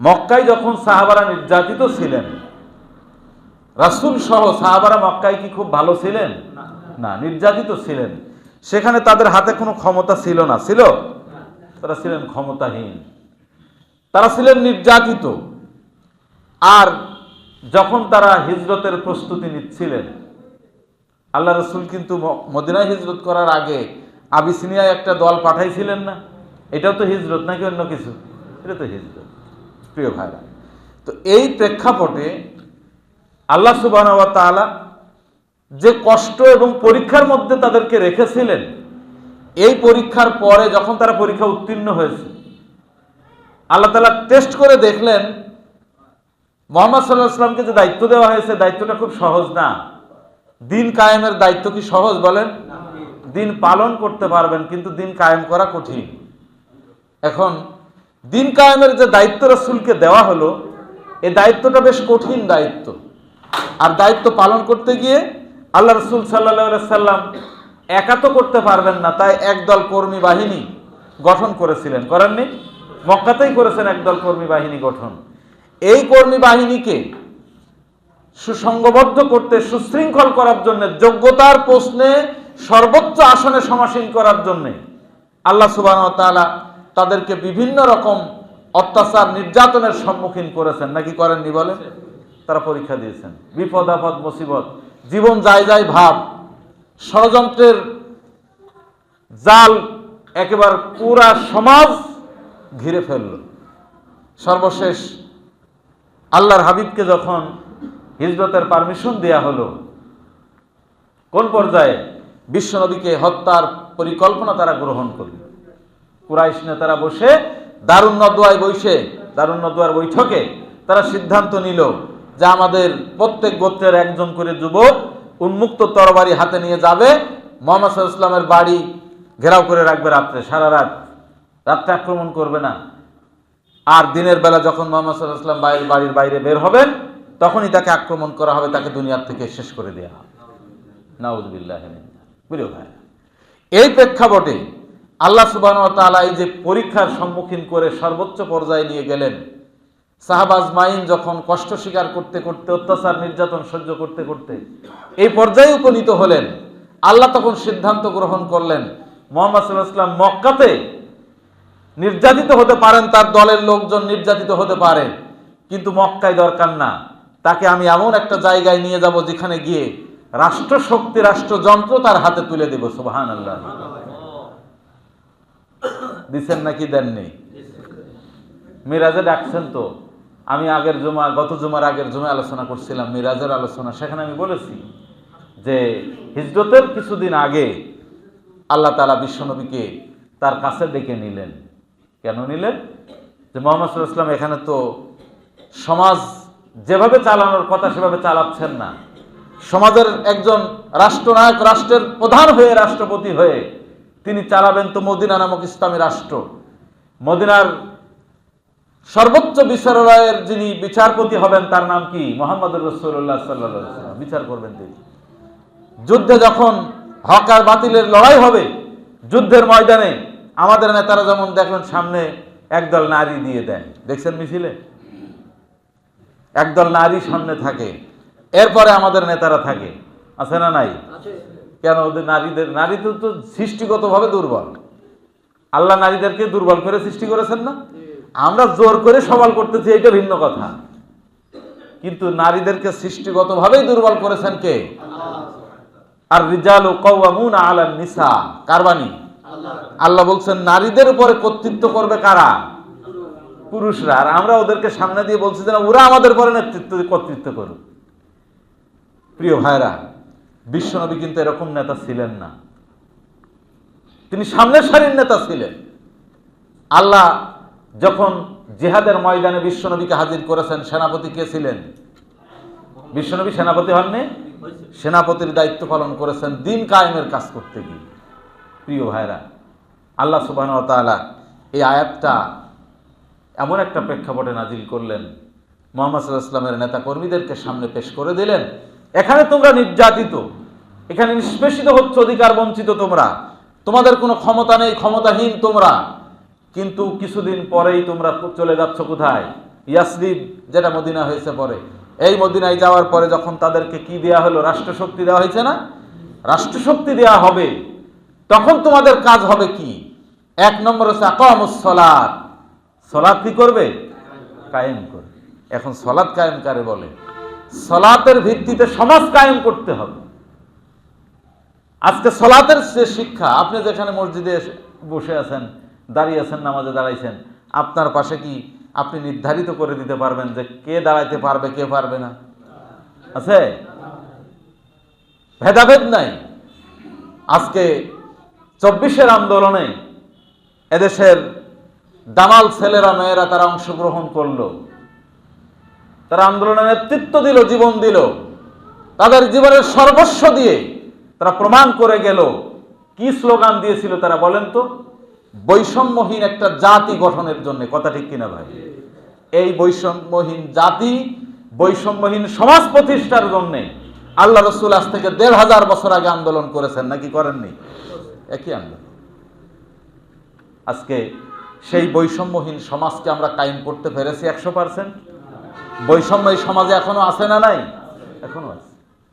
মক্কায় যখন সাহাবারা নির্যাতিত ছিলেন, রাসুল সহ সাহাবারা মক্কায় কি খুব ভালো ছিলেন? না, নির্যাতিত ছিলেন। সেখানে তাদের হাতে কোনো ক্ষমতা ছিল না। ছিল? তারা ছিলেন ক্ষমতাহীন। তারা ছিলেন নির্যাতিত। আর যখন তারা হিজরতের প্রস্তুতি নিচ্ছিলেন, আল্লাহ রসুল কিন্তু মদিনায় হিজরত করার আগে আবিসিনিয়ায় একটা দল পাঠাইছিলেন না? এটাও তো হিজরত নাকি অন্য কিছু? এটা তো হিজরত। প্রিয় ভাইরা, তো এই প্রেক্ষাপটে আল্লাহ সুবাহ যে কষ্ট এবং পরীক্ষার মধ্যে তাদেরকে রেখেছিলেন, এই পরীক্ষার পরে যখন তারা পরীক্ষা উত্তীর্ণ হয়েছে, আল্লাহ তালা টেস্ট করে দেখলেন, মোহাম্মদ সাল্লাহ আসলামকে যে দায়িত্ব দেওয়া হয়েছে, দায়িত্বটা খুব সহজ না। দিন কায়েমের দায়িত্ব কি সহজ বলেন? দিন পালন করতে পারবেন, কিন্তু দিন কায়েম করা কঠিন। এখন দিন কায়েমের যে দায়িত্ব রসুলকে দেওয়া হলো এই দায়িত্বটা বেশ কঠিন দায়িত্ব। আর দায়িত্ব পালন করতে গিয়ে আল্লাহ রসুল সাল্লাহ সাল্লাম একা তো করতে পারবেন না, তাই একদল কর্মী বাহিনী গঠন করেছিলেন। করেননি? মক্কাতেই করেছেন একদল কর্মী বাহিনী গঠন। এই কর্মী বাহিনীকে সুসংঘবদ্ধ করতে, সুশৃঙ্খল করার জন্য, যোগ্যতার প্রশ্নে সর্বোচ্চ আসনে সমাসীন করার জন্যে আল্লাহ সুবাহ তাআলা তাদেরকে বিভিন্ন রকম অত্যাচার নির্যাতনের সম্মুখীন করেছেন। নাকি করেননি বলে? তারা পরীক্ষা দিয়েছেন। বিপদ, আপদ, মুসিবত, জীবন যায় যায় ভাব, ষড়যন্ত্রের জাল একেবারে পুরা সমাজ ঘিরে ফেলল। সর্বশেষ আল্লাহর হাবিবকে যখন হিজরতের পারমিশন দেয়া হলো, কোন পর্যায়ে বিশ্বনবীকে হত্যার পরিকল্পনা তারা গ্রহণ করল? কুরাইশ নেতারা বসে দারুণ নদুয়ায় বসে দারুণ নদুয়ার বৈঠকে তারা সিদ্ধান্ত নিল যে আমাদের প্রত্যেক গোত্রের একজন করে যুবক উন্মুক্ত তরবারি হাতে নিয়ে যাবে, মোহাম্মদ ইসলামের বাড়ি ঘেরাও করে রাখবে রাত্রে, সারা রাত। রাত্রে আক্রমণ করবে না। আর দিনের বেলা যখন মোহাম্মদ সাল্লাহ ইসলাম বাইরের বাড়ির বাইরে বের হবেন, তখনই তাকে আক্রমণ করা হবে, তাকে দুনিয়ার থেকে শেষ করে দেওয়া হবে। নাউজবিল্লাহ বুঝলো ভাই এই প্রেক্ষাপটে আল্লাহ সুবাহ এই যে পরীক্ষার সম্মুখীন করে সর্বোচ্চ পর্যায়ে নিয়ে গেলেন। সাহাবাজ মাইন যখন কষ্ট স্বীকার করতে করতে, অত্যাচার, নির্যাতন সহ্য করতে করতে এই পর্যায়ে উপনীত হলেন, আল্লাহ তখন সিদ্ধান্ত গ্রহণ করলেন, মোহাম্মদ ইসলাম মক্কাতে নির্যাতিত হতে পারেন, তার দলের লোকজন নির্যাতিত হতে পারে, কিন্তু মক্কায় দরকার না। তাকে আমি এমন একটা জায়গায় নিয়ে যাব যেখানে গিয়ে রাষ্ট্রশক্তি, রাষ্ট্রযন্ত্র তার হাতে তুলে দেব সুবাহান আল্লাহ দিচ্ছেন নাকি দেননি? মিরাজে ডাকছেন তো। আমি আগের জমা, গত জুমার আগের জমা আলোচনা করছিলাম, মিরাজের আলোচনা। সেখানে আমি বলেছি যে, হিজরতের কিছুদিন আগে আল্লাহ তালা বিশ্বনবীকে তার কাছে ডেকে নিলেন। কেন নিলেন? যে মোহাম্মদ ইসলাম এখানে তো সমাজ যেভাবে চালানোর কথা সেভাবে চালাচ্ছেন না। সমাজের একজন রাষ্ট্রনায়ক, রাষ্ট্রের প্রধান হয়ে, রাষ্ট্রপতি হয়ে তিনি চালাবেন তো মদিনা নামক ইসলামী রাষ্ট্র। মদিনার সর্বোচ্চ বিচারালয়ের যিনি বিচারপতি হবেন, তার নাম কি? মোহাম্মদ রসুল্লাহ সাল্লাহ বিচার করবেন তিনি। যুদ্ধে যখন হক আর বাতিলের লড়াই হবে, যুদ্ধের ময়দানে আমাদের নেতারা যেমন দেখবেন সামনে একদল নারী দিয়ে দেন। দেখছেন মিছিলে? একদল নারী সামনে থাকে। এরপরে আমাদের নেতারা থাকে। আছে না নাই? কেন ওদের নারীদের, নারী তো তো সৃষ্টিগতভাবে দুর্বল। আল্লাহ নারীদেরকে দুর্বল করে সৃষ্টি করেছেন না? আমরা জোর করে সবাল করতেছি এটা ভিন্ন কথা। কিন্তু নারীদেরকে সৃষ্টিগতভাবেই দুর্বল করেছেন কে? আর রিজাল কওয়ামুন আলান নিসা কারবানি আল্লাহ বলছেন, নারীদের উপরে কর্তৃত্ব করবে কারা? পুরুষরা। আর আমরা ওদেরকে সামনে দিয়ে বলছি যে ওরা আমাদের পরে নেতৃত্ব, কর্তৃত্ব করুক। প্রিয় ভাইরা বিশ্বনবী কিন্তু এরকম নেতা ছিলেন না। তিনি সামনের সারির নেতা ছিলেন। আল্লাহ যখন জেহাদের ময়দানে বিশ্বনবীকে হাজির করেছেন, সেনাপতি কে ছিলেন? বিশ্বনবী সেনাপতি হননি? সেনাপতির দায়িত্ব পালন করেছেন দিন কায়েমের কাজ করতে গিয়ে। প্রিয় ভাইরা, আল্লাহ সুবাহ তাআলা এই আয়াতটা এমন একটা প্রেক্ষাপটে নাজিল করলেন। মোহাম্মদ সাল্লাহ ইসলামের নেতা কর্মীদেরকে সামনে পেশ করে দিলেন, এখানে তোমরা নির্যাতিত এখানে নিষ্পেষিত হচ্ছে অধিকার বঞ্চিত তোমরা। তোমাদের কোনো ক্ষমতা নেই, ক্ষমতাহীন তোমরা। কিন্তু কিছুদিন পরেই তোমরা চলে যাচ্ছ কোথায়? ইয়াসরিব, যেটা মদিনা হয়েছে পরে। এই মদিনায় যাওয়ার পরে যখন তাদেরকে কি দেয়া হলো? রাষ্ট্রশক্তি দেওয়া হয়েছে না? রাষ্ট্রশক্তি দেওয়া হবে। তখন তোমাদের কাজ হবে কি? এক নম্বর হচ্ছে আকামুস সলাদ সলাদ কি করবে? কায়েম করবে। এখন সলাদ কায়েম কারে বলে? সলাতের ভিত্তিতে সমাজ কায়েম করতে হবে। আজকে সলাতের যে শিক্ষা, আপনি যেখানে মসজিদে বসে আছেন, দাঁড়িয়ে আছেন, নামাজে দাঁড়াইছেন, আপনার পাশে কি আপনি নির্ধারিত করে দিতে পারবেন যে কে দাঁড়াইতে পারবে, কে পারবে না? আছে? ভেদাভেদ নাই। আজকে চব্বিশের আন্দোলনে এদেশের দামাল ছেলেরা, মেয়েরা তারা অংশগ্রহণ করল। তারা আন্দোলনে নেতৃত্ব দিল, জীবন দিল। তাদের জীবনের সর্বস্ব দিয়ে তারা প্রমাণ করে গেল। কি স্লোগান দিয়েছিল তারা বলেন তো? বৈষম্যহীন একটা জাতি গঠনের জন্য। কথা ঠিক কিনা ভাই? এই বৈষম্যহীন জাতি, বৈষম্যহীন সমাজ প্রতিষ্ঠার জন্য আল্লাহ রসুল আজ থেকে দেড় হাজার বছর আগে আন্দোলন করেছেন, নাকি করেননি? একই আন্দোলন। আজকে সেই বৈষম্যহীন সমাজকে আমরা কায়েম করতে পেরেছি একশো পার্সেন্ট। বৈষম্য এই সমাজে এখনও আছে না নাই? এখনও আছে।